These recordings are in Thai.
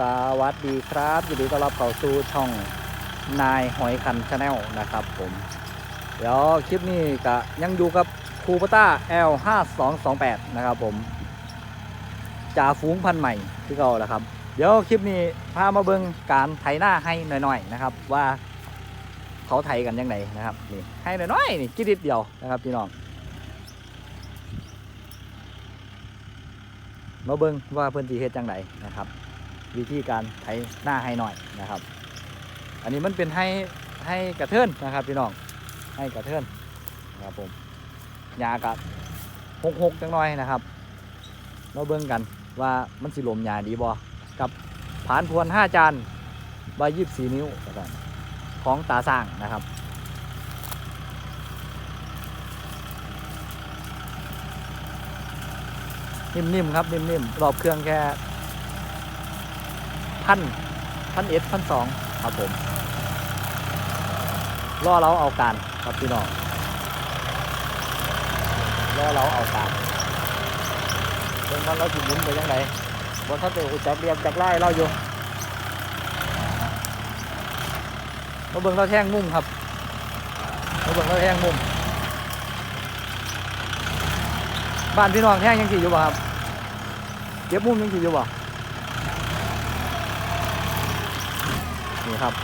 สวัสดีครับยินดีต้อนรับเข้าสู่ช่องนายหอยคันชาแนลนะครับผม เดี๋ยวคลิปนี้ก็ยังอยู่กับคูปต้า L 5 2 2 8 นะครับผมจ่าฝูงพันใหม่ที่เราแหละครับ เดี๋ยวคลิปนี้พามาเบิ่งการไถหน้าให้หน่อยๆนะครับ ว่าเขาไถกันยังไงนะครับนี่ให้หน่อยๆนี่กิดิดเดียวนะครับพี่น้องมาเบิ่งว่าเพื่อนสีเฮ็ดจังไดนะครับ วิธีการไถหน้าให้หน่อยนะครับ อันนี้มันเป็นให้ให้กระเทินนะครับพี่น้องให้กระเทินนะครับผมยากับหกหกจังหน่อยนะครับมาเบิ่งกันว่ามันสิลมยาดีบ่กับผานพวนห้าจานใบยี่สี่นิ้วของตาสร้างนะครับนิ่มๆครับนิ่มๆรอบเครื่องแค่ พันพันเอสพันสองครับผมล่อเราเอาการครับพี่น้องล่อเราเอาการเป็นวันเราจิหมุนไปยังไงบนเขาจะจักเรียบจักไล่เราอยู่มาเบิ่งเราแท่งมุมครับมาเบิ่งเราแท่งมุม บ้านพี่น้องแท่งยังสี่อยู่ป่ครับเก็บมุมยังสี่อยู่ป่ นี่ครับ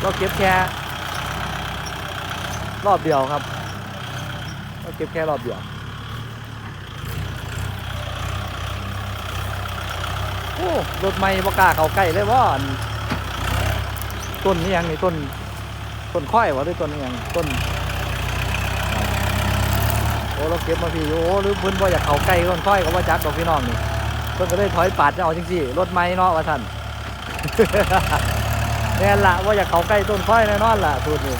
เราเก็บแค่รอบเดียวครับเราเก็บแค่รอบเดียวโอ้รถไม่บกล้าเขาใกล้เลยว่านต้นนี้ยังนี่ต้นต้นข้อยวะหรือต้นนี้ยังต้นโอ้เราเก็บมาพี่โอ้หรือเพิ่นบ่อยากเข้าใกล้ต้นค่อยก็ว่าจักดอกพี่น้องนี่เพิ่นก็เลยถอยปาดจะเอาจังซี่รถไม้เนาะว่าท่าน แม่นละว่าอยากเขาใกล้ต้นค่อยแน่นอนล่ะสูตรนี้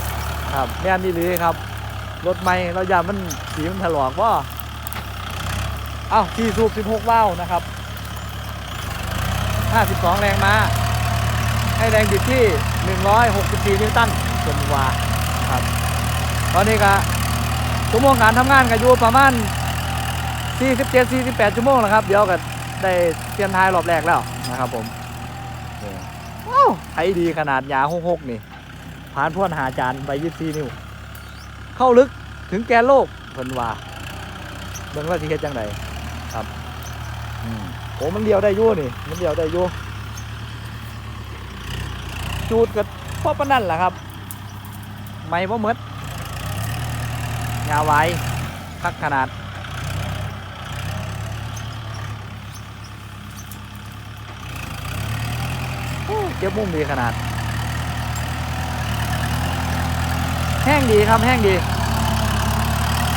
ครับแม่นนี่เลยครับ รถไม้เราอย่ามันสีมันถลอกว่าเอ้าที่สูบ16ว้าวนะครับ 52 แรงม้า ให้แรงบิดที่ 164 นิวตันจนวาครับ ตอนนี้ก็ชั่วโมงการทำงานก็อยู่ประมาณ 47 48 ชั่วโมงแล้วครับ เดี๋ยวก็ได้เตียมทายรอบแรกแล้วนะครับผม ไถดีขนาดยาหกๆนี่ผ่านพ่วนหาจานใบ24นิ้ว เข้าลึกถึงแกนโลกเพิ่นว่าเบิ่งว่าสิเฮ็ดจังไดครับอืมโอ้มันเดียวได้ยู่นี่ มันเดียวได้ยู่จูดก็พอปนนั้นแหละครับ ไม่บ่หมดยาวไว้คักขนาด โอ้ เก็บมุมดีขนาด แห้งดีครับแห้งดี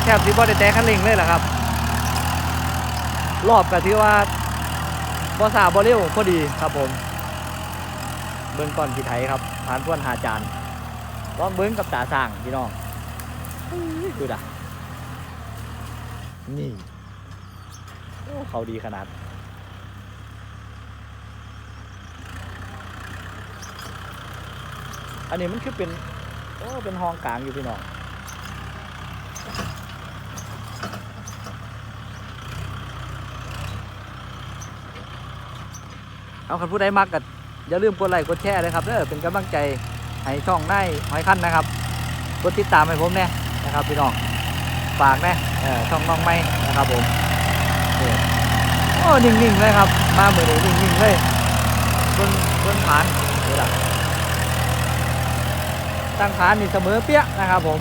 แทบสิบ่ได้แตะคันเร่งเลยล่ะครับ รอบก็ถือว่าบ่สาบ่เร็วพอดีครับผม เบิ้งก่อนพี่ไทยครับผ่านพ้วนหาจานลองเบิ้งกับตาสร้างพี่น้องดูด่ะนี่เขาดีขนาด อันนี้มันคือเป็นโอ้เป็นห้องกลางอยู่พี่น้องเอาคันผู้ใดมักกัอย่าลืมกดไลค์กดแชร์เลยครับเด้อเป็นกำลังใจให้ช่องได้หอยขั้นนะครับกดติดตามให้ผมแน่นะครับพี่น้องฝากแน่ช่องน้องไม่นะครับผมโอ้นิ่งๆเลยครับมาเหมือนเดิมนิ่งๆเลยบนบนฐานนี่ล่ะ ตั้งฐานนี่เสมอเปี้ยนะครับผม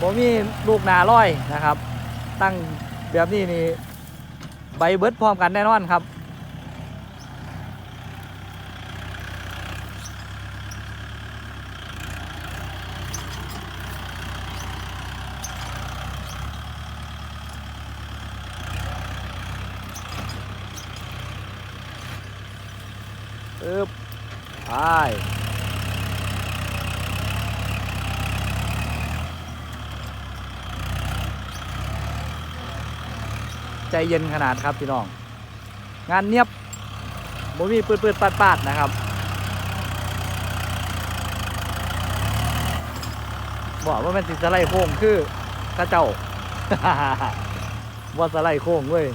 ผมมีลูกนาร้อยนะครับ ตั้งแบบนี้นี่ใบเบิดพร้อมกันแน่นอนครับปึ๊บไป ใจเย็นขนาดครับพี่น้อง งานเนียบบ่มีปืดๆปาดๆนะครับบอกว่ามันสิสไลด์โค้งคือข้าเจ้าว่าสไลด์โค้งเว้ย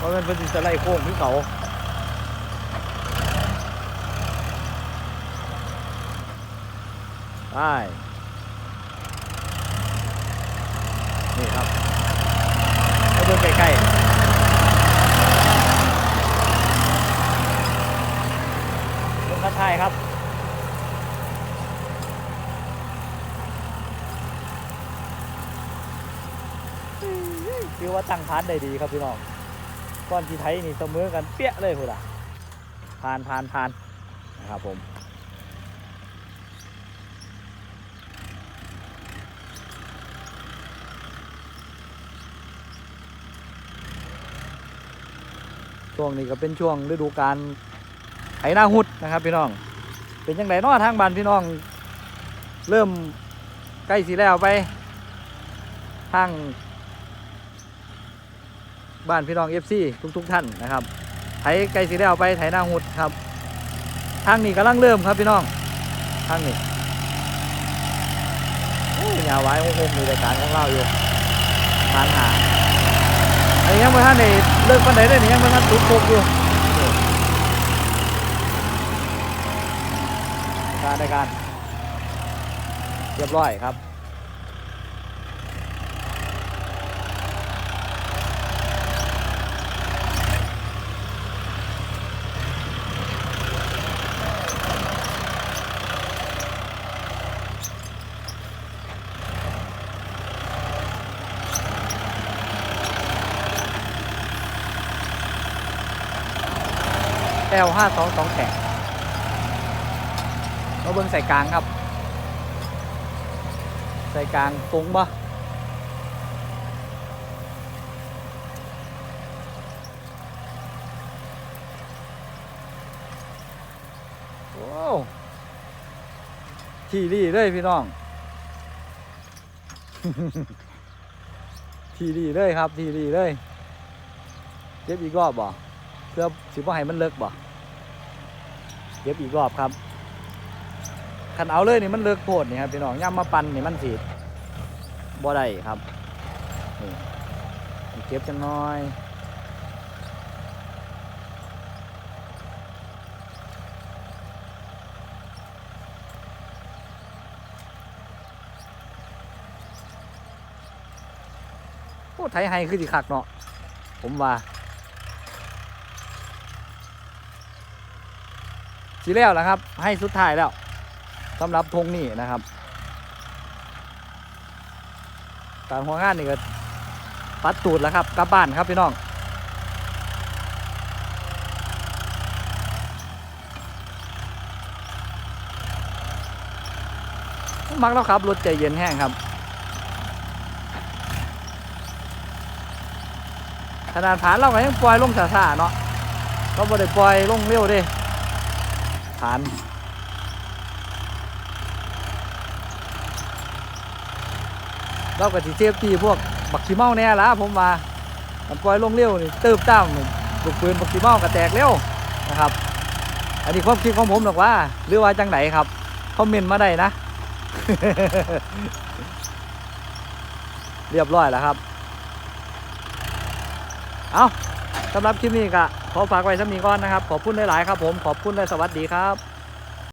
รามันเป็นสิสไลด์โค้งที่เขาได้ นี่ครับไปเบิ่งใกล้ๆเบิ่งกระทายครับคือว่าตั้งพานได้ดีครับพี่น้องก้อนที่ไทยนี่เสมอกันเปี้ยเลยพูดอะผ่านผ่านผ่านนะครับผม ช่วงนี้ก็เป็นช่วงฤดูกาลไถนาหุดนะครับ พี่น้อง เป็นยังไงเนาะทางบ้านพี่น้อง เริ่มใกล้สีแล้วไปทางบ้านพี่น้องเอฟซีทุก ๆ ท่านนะครับไถไก่สีแล้วไปไถนาหุดครับ ทางนี้กำลังเริ่มครับพี่น้อง ทางนี้อยยาวไว้โอ้โหมีรายการของเราอยู่ทานหา อันนี้ยังไม่ท่านในเลิกปันไหนได้นี่ยังไม่ท่านตุกโกกอยู่การในการ เรียบร้อยครับ แก้วห้าสองสองแข่งมาเบิ้งใส่กลางครับ ใส่กลางตรงปะโอ้ทีรีเลยพี่น้อง ทีรีเลยครับ ทีรีเลยเก็บอีกรอบบ่เพื่อสิบ่ให้มันเลิกบ่ ก็บอีกรอบครับคันเอาเลยนี่มันเลิกโพดนี่ครับพี่น้องย่ำมาปันนี่มันสีบ่ได้ครับนี่เก็บจังน้อยโอ้ไทยไฮคือสิคักเนาะผมว่า สีแล้วนะครับ ให้สุดท้ายแล้วสำหรับธงนี่นะครับการหัวงานนี่ก็ปัดตูดแล้วครับกลับบ้านครับพี่น้องมักแล้วครับรถใจเย็นแห้งครับ ขนาดผ่านเราก็ยังปล่อยลงซาๆเนาะก็บ่ได้ปล่อยลงเร็วเด้ ฐานเราก็สิเซฟตี้พวกบักขี้เมาแน่ละผมว่ามันปล่อยลงเร็วนี่เติบตามลูกปืนบักขี้เมาก็แตกเร็วนะครับ อันนี้ความคิดของผมหรอกว่า หรือว่าจังไหนครับคอมเมนต์มาได้นะ เรียบร้อยแล้วครับ เอาสำหรับคลิปนี้ก็ ขอฝากไว้สักนีก้อนนะครับ ขอบคุณหลายๆครับผม ขอบคุณและสวัสดีครับ